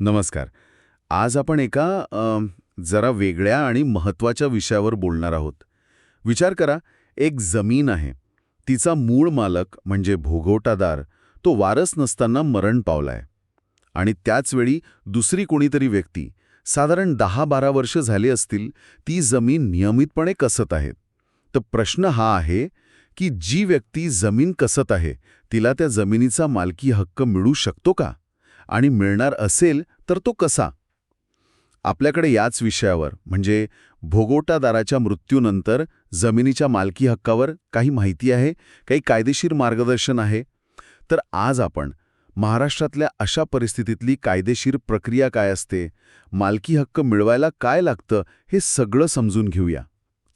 नमस्कार. आज आपण एका जरा वेगळ्या आणि महत्त्वाच्या विषयावर बोलणार आहोत. विचार करा एक जमीन आहे. तिचा मूळ मालक म्हणजे भोगवटादार तो वारस नसताना मरण पावलाय. आणि त्याचवेळी दुसरी कोणीतरी व्यक्ती साधारण दहा बारा वर्ष झाली असतील ती जमीन नियमितपणे कसत आहे. तर प्रश्न हा आहे की जी व्यक्ती जमीन कसत आहे तिला त्या जमिनीचा मालकी हक्क मिळू शकतो का? आणि मिळणार असेल तर तो कसा? आपल्याकडे याच विषयावर म्हणजे भोगोटादाराच्या मृत्यूनंतर जमिनीच्या मालकी हक्कावर काही माहिती आहे काही कायदेशीर मार्गदर्शन आहे? तर आज आपण महाराष्ट्रातल्या अशा परिस्थितीतली कायदेशीर प्रक्रिया काय असते? मालकी हक्क मिळवायला काय लागतं? हे सगळं समजून घेऊया.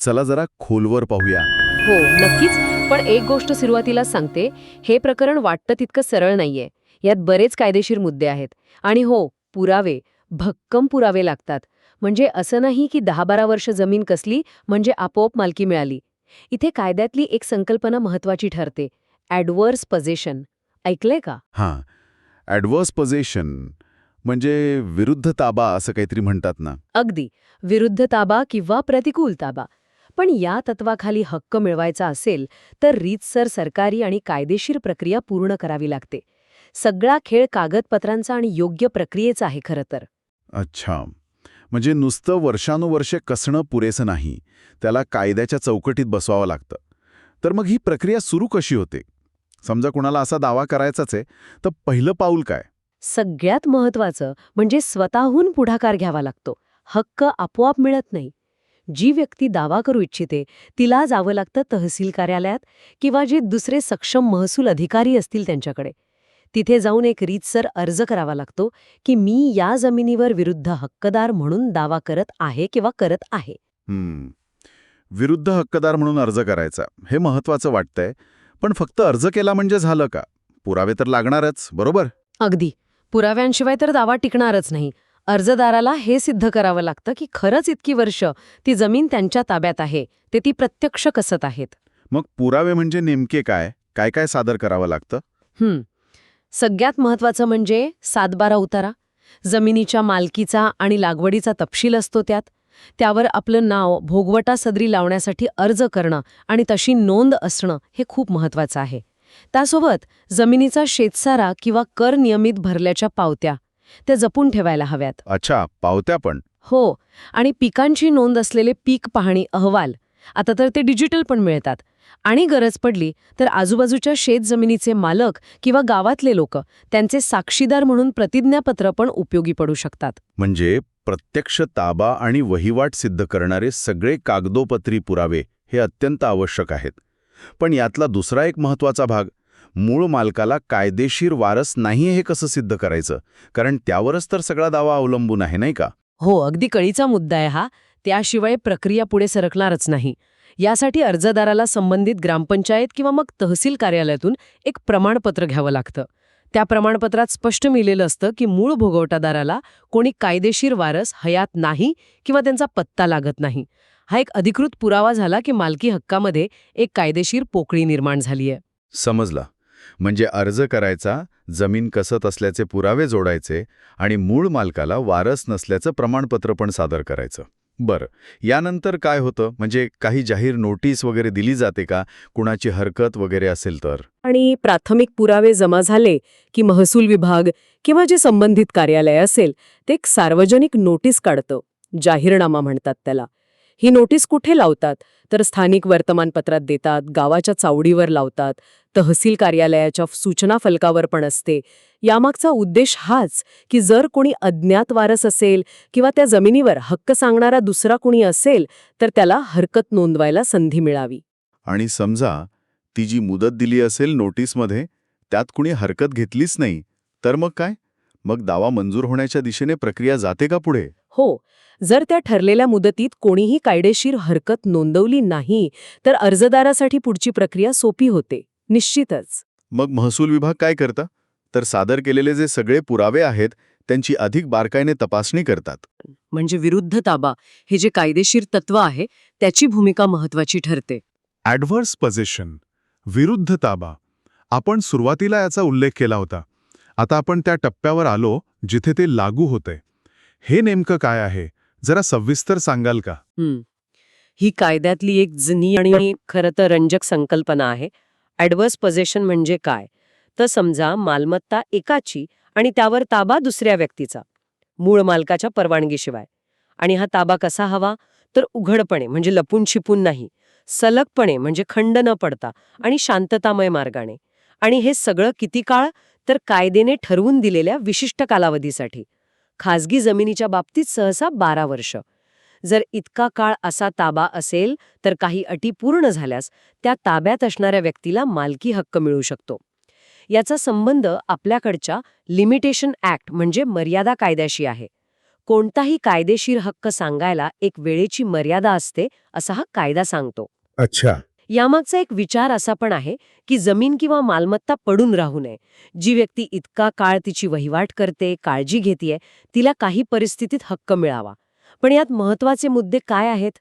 चला जरा खोलवर पाहूया. हो नक्कीच. पण एक गोष्ट सुरुवातीला सांगते हे प्रकरण वाटतं तितकं सरळ नाहीये. यात बरेच कायदेशीर मुद्दे आहेत. आणि हो पुरावे भक्कम पुरावे लागतात. म्हणजे असं नाही की दहा बारा वर्ष जमीन कसली म्हणजे आपोआप मालकी मिळाली. इथे कायद्यातली एक संकल्पना महत्वाची ठरते. Adverse possession. ऐकलंय का? हां. ॲडवर्स पोझेशन म्हणजे विरुद्ध ताबा असं काहीतरी म्हणतात ना. अगदी. विरुद्ध ताबा किंवा प्रतिकूल ताबा. पण या तत्वाखाली हक्क मिळवायचा असेल तर रीतसर सरकारी आणि कायदेशीर प्रक्रिया पूर्ण करावी लागते. सगळा खेळ कागदपत्रांचा आणि योग्य प्रक्रियेचा आहे खरं तर. अच्छा. म्हणजे नुसतं वर्षानुवर्षे कसणं पुरेसं नाही त्याला कायद्याच्या चौकटीत बसवावं लागतं. तर मग ही प्रक्रिया सुरू कशी होते? समजा कुणाला असा दावा करायचाच आहे तर पहिलं पाऊल काय? सगळ्यात महत्वाचं म्हणजे स्वतःहून पुढाकार घ्यावा लागतो. हक्क आपोआप मिळत नाही. जी व्यक्ती दावा करू इच्छिते तिला जावं लागतं तहसील कार्यालयात किंवा जे दुसरे सक्षम महसूल अधिकारी असतील त्यांच्याकडे. तिथे जाऊन एक रीतसर अर्ज करावा लागतो की मी या जमिनीवर विरुद्ध हक्कदार म्हणून दावा करत आहे किंवा करत आहे. हम्म. विरुद्ध हक्कदार म्हणून अर्ज करायचा हे महत्वाचं वाटतंय पण फक्त अर्ज केला म्हणजे झालं का? पुरावे तर लागणारच बरोबर? अगदी. पुराव्यांशिवाय तर दावा टिकणारच नाही. अर्जदाराला हे सिद्ध करावं लागतं की खरंच इतकी वर्ष ती जमीन त्यांच्या ताब्यात आहे ते ती प्रत्यक्ष कसत आहेत. मग पुरावे म्हणजे नेमके काय? काय काय सादर करावं लागतं? हं. सगळ्यात महत्वाचं म्हणजे सातबारा उतारा. जमिनीच्या मालकीचा आणि लागवडीचा तपशील असतो त्यात. त्यावर आपलं नाव भोगवटा सदरी लावण्यासाठी अर्ज करणं आणि तशी नोंद असणं हे खूप महत्वाचं आहे. त्यासोबत जमिनीचा शेतसारा किंवा कर नियमित भरल्याच्या पावत्या त्या जपून ठेवायला हव्यात. अच्छा पावत्या पण. हो आणि पिकांची नोंद असलेले पीक पाहणी अहवाल आता तर ते डिजिटल पण मिळतात. आणि गरज पडली तर आजूबाजूच्या शेतजमिनीचे मालक किंवा गावातले लोक त्यांचे साक्षीदार म्हणून प्रतिज्ञापत्र पण उपयोगी पडू शकतात. म्हणजे प्रत्यक्ष ताबा आणि वहिवाट सिद्ध करणारे सगळे कागदोपत्री पुरावे हे अत्यंत आवश्यक आहेत. पण यातला दुसरा एक महत्त्वाचा भाग मूळ मालकाला कायदेशीर वारस नाही हे कसं सिद्ध करायचं? कारण त्यावरच तर सगळा दावा अवलंबून आहे नाही का? हो अगदी कळीचा मुद्दा आहे हा. त्याशिवाय प्रक्रिया पुढे सरकणारच नाही. यासाठी अर्जदाराला संबंधित ग्रामपंचायत किंवा मग तहसील कार्यालयातून एक प्रमाणपत्र घ्यावं लागतं. त्या प्रमाणपत्रात स्पष्ट मिलेलं असतं की मूळ भोगवटादाराला कोणी कायदेशीर वारस हयात नाही किंवा त्यांचा पत्ता लागत नाही. हा एक अधिकृत पुरावा झाला की मालकी हक्कामध्ये एक कायदेशीर पोकळी निर्माण झालीय. समजलं. म्हणजे अर्ज करायचा जमीन कसत असल्याचे पुरावे जोडायचे आणि मूळ मालकाला वारस नसल्याचं प्रमाणपत्र पण सादर करायचं. बरं. यानंतर काय होतं? म्हणजे काही जाहीर नोटीस वगैरे दिली जाते का? कुणाची हरकत वगैरे असेल तर? आणि प्राथमिक पुरावे जमा झाले की महसूल विभाग किंवा जे संबंधित कार्यालय असेल ते एक सार्वजनिक नोटीस काढतं. जाहीरनामा म्हणतात त्याला. ही नोटीस कुठे लावतात? तर स्थानिक वर्तमानपत्रात देतात गावाच्या चावडीवर लावतात तहसील कार्यालयाच्या सूचना फलकावर पण असते. यामागचा उद्देश हाच की जर कोणी अज्ञात वारस असेल किंवा त्या जमिनीवर हक्क सांगणारा दुसरा कुणी असेल तर त्याला हरकत नोंदवायला संधी मिळावी. आणि समजा ती जी मुदत दिली असेल नोटीसमध्ये त्यात कुणी हरकत घेतलीच नाही तर मग काय? मग दावा मंजूर होण्याच्या दिशेने प्रक्रिया जाते का पुढे? हो. जर त्या ठरलेल्या मुदतीत कोणीही कायदेशीर हरकत नोंदवली नाही तर अर्जदारासाठी पुढची प्रक्रिया सोपी होते. निश्चितच. मग महसूल विभाग काय करता? तर सादर केलेले जे सगळे पुरावे आहेत त्यांची अधिक बारकाईने तपासणी करतात. म्हणजे विरुद्ध ताबा हे जे कायदेशीर तत्व आहे त्याची भूमिका महत्वाची ठरते. ॲडव्हर्स पोझिशन विरुद्ध ताबा. आपण सुरुवातीला याचा उल्लेख केला होता. आता आपण त्या टप्प्यावर आलो जिथे ते लागू होतंय. हे नेमकं काय आहे? जरा सविस्तर सांगाल का? हं. ही कायद्यातली एक जुनी आणि खरं तर रंजक संकल्पना आहे. ॲडव्हर्स पजेशन म्हणजे काय? तर समजा मालमत्ता एकाची आणि त्यावर ताबा दुसऱ्या व्यक्तीचा मूळ मालकाच्या परवानगीशिवाय. आणि हा ताबा कसा हवा? तर उघडपणे म्हणजे लपून छिपून नाही सलगपणे म्हणजे खंड न पडता आणि शांततामय मार्गाने. आणि हे सगळं किती काळ? तर कायदेने ठरवून दिलेल्या विशिष्ट कालावधीसाठी. खाजगी जमिनीच्या बाबतीत सहसा बारा वर्ष. जर इतका काळ असा ताबा असेल तर काही अटी पूर्ण झाल्यास त्या ताब्यात असणाऱ्या व्यक्तीला मालकी हक्क मिळू शकतो. याचा संबंध आपल्याकडच्या लिमिटेशन ऍक्ट म्हणजे मर्यादा कायद्याशी आहे. कोणताही कायदेशीर हक्क सांगायला एक वेळेची मर्यादा असते असा हा कायदा सांगतो. अच्छा. यामागचा एक विचार असा पण आहे की जमीन किंवा मालमत्ता पडून राहू नये. जी व्यक्ती इतका काळ तिची वहिवाट करते काळजी घेतीये तिला काही परिस्थितीत हक्क मिळावा. पण यात महत्त्वाचे मुद्दे काय आहेत?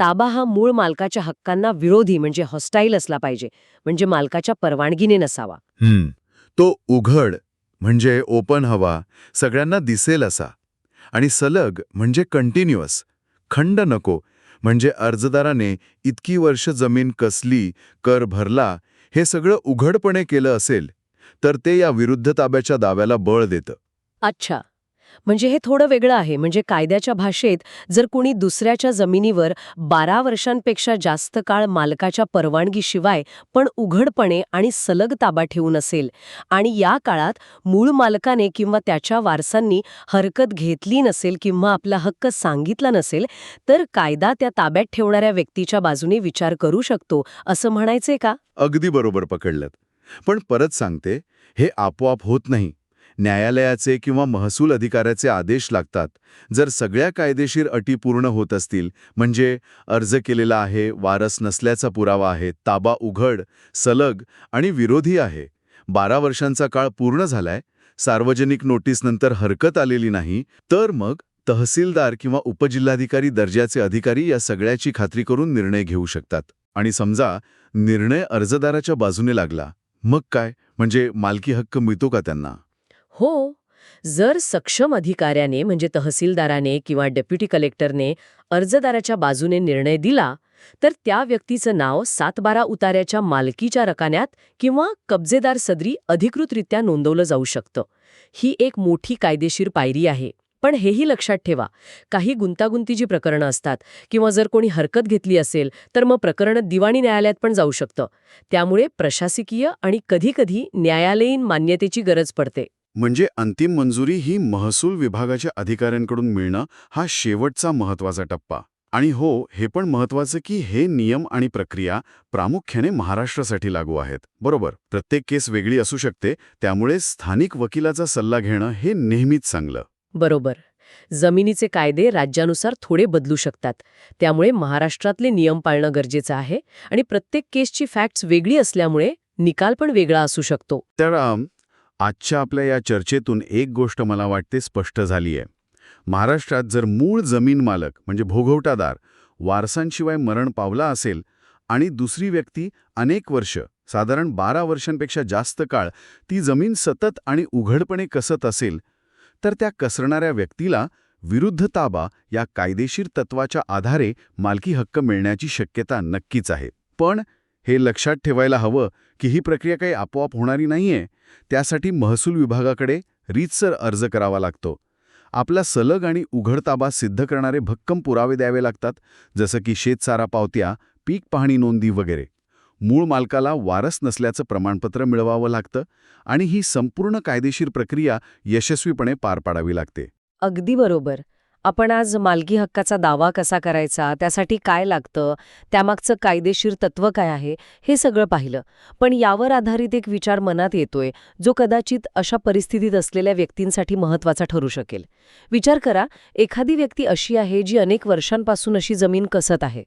ताबा हा मूळ मालकाच्या हक्कांना विरोधी म्हणजे हॉस्टाईल असला पाहिजे म्हणजे मालकाच्या परवानगीने नसावा. हम्म. तो उघड म्हणजे ओपन हवा सगळ्यांना दिसेल असा. आणि सलग म्हणजे कंटिन्युअस खंड नको म्हणजे अर्जदाराने इतकी वर्ष जमीन कसली कर भरला हे सगळं उघडपणे केलं असेल तर ते या विरुद्ध ताब्याच्या दाव्याला बळ देतं. अच्छा. म्हणजे हे थोडं वेगळं आहे. म्हणजे कायद्याच्या भाषेत जर कुणी दुसऱ्याच्या जमिनीवर बारा वर्षांपेक्षा जास्त काळ मालकाच्या परवानगीशिवाय पण उघडपणे आणि सलग ताबा ठेवून असेल आणि या काळात मूळ मालकाने किंवा त्याच्या वारसांनी हरकत घेतली नसेल किंवा आपला हक्क सांगितला नसेल तर कायदा त्या ताब्यात ठेवणाऱ्या व्यक्तीच्या बाजूने विचार करू शकतो. असं म्हणायचंय का? अगदी बरोबर पकडलं पण परत सांगते हे आपोआप होत नाही. न्यायालयाचे किंवा महसूल अधिकाऱ्याचे आदेश लागतात. जर सगळ्या कायदेशीर अटी पूर्ण होत असतील म्हणजे अर्ज केलेला आहे वारस नसल्याचा पुरावा आहे ताबा उघड सलग आणि विरोधी आहे. बारा वर्षांचा काळ पूर्ण झालाय सार्वजनिक नोटीसनंतर हरकत आलेली नाही तर मग तहसीलदार किंवा उपजिल्हाधिकारी दर्जाचे अधिकारी या सगळ्याची खात्री करून निर्णय घेऊ शकतात. आणि समजा निर्णय अर्जदाराच्या बाजूने लागला मग काय? म्हणजे मालकी हक्क मिळतो का त्यांना? हो जर सक्षम अधिकाऱ्याने म्हणजे तहसीलदाराने किंवा डेप्युटी कलेक्टरने अर्जदाराच्या बाजूने निर्णय दिला तर त्या व्यक्तीचं नाव सातबारा उतार्याच्या मालकीच्या रकान्यात किंवा कब्जेदार सदरी अधिकृतरित्या नोंदवलं जाऊ शकतं. ही एक मोठी कायदेशीर पायरी आहे. पण हेही लक्षात ठेवा काही गुंतागुंतीची प्रकरणं असतात किंवा जर कोणी हरकत घेतली असेल तर मग प्रकरणं दिवाणी न्यायालयात पण जाऊ शकतं. त्यामुळे प्रशासकीय आणि कधीकधी न्यायालयीन मान्यतेची गरज पडते. म्हणजे अंतिम मंजुरी ही महसूल विभागाच्या अधिकाऱ्यांकडून मिळणं हा शेवटचा महत्त्वाचा टप्पा. आणि हो हे पण महत्वाचं की हे नियम आणि प्रक्रिया प्रामुख्याने महाराष्ट्रासाठी लागू आहेत. बरोबर प्रत्येक केस वेगळी असू शकते त्यामुळे स्थानिक वकिलाचा सल्ला घेणं हे नेहमीच चांगलं. बरोबर. जमिनीचे कायदे राज्यानुसार थोडे बदलू शकतात. त्यामुळे महाराष्ट्रातले नियम पाळणं गरजेचं आहे आणि प्रत्येक केसची फॅक्ट्स वेगळी असल्यामुळे निकाल पण वेगळा असू शकतो. तर आजच्या आपल्या या चर्चेतून एक गोष्ट मला वाटते स्पष्ट झाली आहे महाराष्ट्रात जर मूळ जमीन मालक म्हणजे भोगवटादार वारसांशिवाय मरण पावला असेल आणि दुसरी व्यक्ती अनेक वर्ष साधारण बारा वर्षांपेक्षा जास्त काळ ती जमीन सतत आणि उघडपणे कसत असेल तर त्या कसरणाऱ्या व्यक्तीला विरुद्ध ताबा या कायदेशीर तत्वाच्या आधारे मालकी हक्क मिळण्याची शक्यता नक्कीच आहे. पण हे लक्षात ठेवायला हवं की ही प्रक्रिया काही आपोआप होणारी नाहीये त्यासाठी महसूल विभागाकडे रीतसर अर्ज करावा लागतो. आपला सलग आणि उघडताबा सिद्ध करणारे भक्कम पुरावे द्यावे लागतात जसं की शेतसारा पावत्या पीक पाहणी नोंदी वगैरे. मूळ मालकाला वारस नसल्याचं प्रमाणपत्र मिळवावं लागतं आणि ही संपूर्ण कायदेशीर प्रक्रिया यशस्वीपणे पार पाडावी लागते. अगदी बरोबर. आपण आज मालकी हक्काचा दावा कसा करायचा? त्यासाठी काय लागतं? त्यामागचं कायदेशीर तत्व काय आहे? हे सगळं पाहिलं. पण यावर आधारित एक विचार मनात येतोय जो कदाचित अशा परिस्थितीत असलेल्या व्यक्तींसाठी महत्त्वाचा ठरू शकेल. विचार करा एखादी व्यक्ती अशी आहे जी अनेक वर्षांपासून अशी जमीन कसत आहे.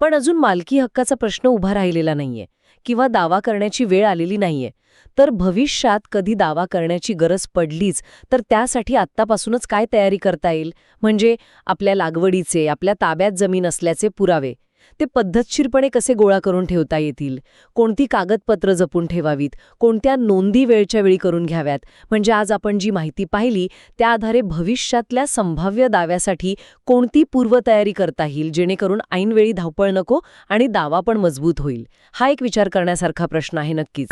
पण अजून मालकी हक्काचा प्रश्न उभा राहिलेला नाहीये. किंवा दावा करण्याची वेळ आलेली नाहीये. तर भविष्यात कधी दावा करण्याची गरज पडलीच तर त्यासाठी आत्तापासूनच काय तयारी करता येईल? म्हणजे आपल्या लागवडीचे आपल्या ताब्यात जमीन असल्याचे पुरावे. ते पद्धतशीरपणे कसे गोळा करून ठेवता येतील? कोणती कागदपत्र जपून ठेवावीत? कोणत्या नोंदी वेळच्या वेळी करून घ्याव्यात? म्हणजे आज आपण जी माहिती पाहिली त्या आधारे भविष्यातल्या संभाव्य दाव्यासाठी कोणती पूर्वतयारी करता येईल जेणेकरून ऐनवेळी धावपळ नको आणि दावा पण मजबूत होईल? हा एक विचार करण्यासारखा प्रश्न आहे नक्कीच.